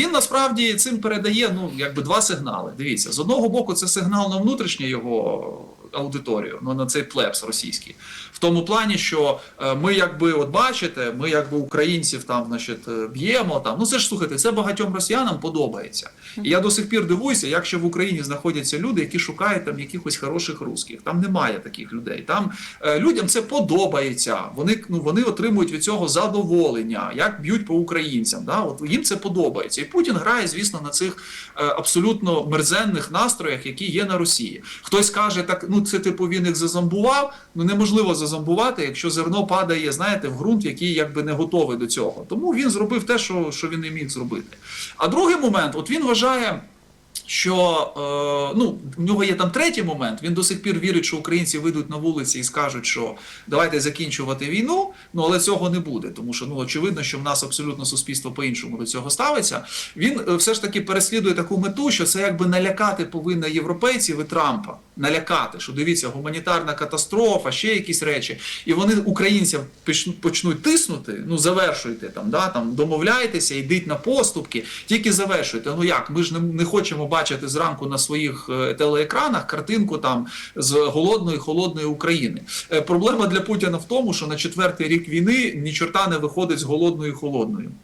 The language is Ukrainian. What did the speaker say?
Він насправді цим передає ну якби два сигнали. Дивіться, з одного боку, це сигнал на внутрішнє його аудиторію, ну на цей плебс російський, в тому плані, що е, ми, якби, от бачите, ми якби українців там, значить, е, б'ємо там. Ну це ж слухайте, це багатьом росіянам подобається. І я до сих пір дивуюся, як ще в Україні знаходяться люди, які шукають там якихось хороших русських. Там немає таких людей. Там е, людям це подобається. Вони ну вони отримують від цього задоволення, як б'ють по українцям. Да? От їм це подобається. І Путін грає, звісно, на цих абсолютно мерзенних настроях, які є на Росії. Хтось каже, так ну це типу він їх зазомбував. Ну неможливо зазомбувати, якщо зерно падає, знаєте, в ґрунт, який якби не готовий до цього. Тому він зробив те, що, що він не міг зробити. А другий момент, от він вважає. Що е, ну в нього є там третій момент. Він до сих пір вірить, що українці вийдуть на вулиці і скажуть, що давайте закінчувати війну. Ну але цього не буде, тому що ну очевидно, що в нас абсолютно суспільство по-іншому до цього ставиться. Він е, все ж таки переслідує таку мету, що це якби налякати повинна європейців і Трампа. Налякати, що дивіться, гуманітарна катастрофа, ще якісь речі, і вони українцям почнуть тиснути. Ну завершуйте там, да там домовляйтеся, йдіть на поступки, тільки завершуйте. Ну як ми ж не, не хочемо бачити зранку на своїх е, телеекранах картинку там з голодної холодної України. Е, Проблема для Путіна в тому, що на четвертий рік війни ні чорта не виходить з голодною холодною.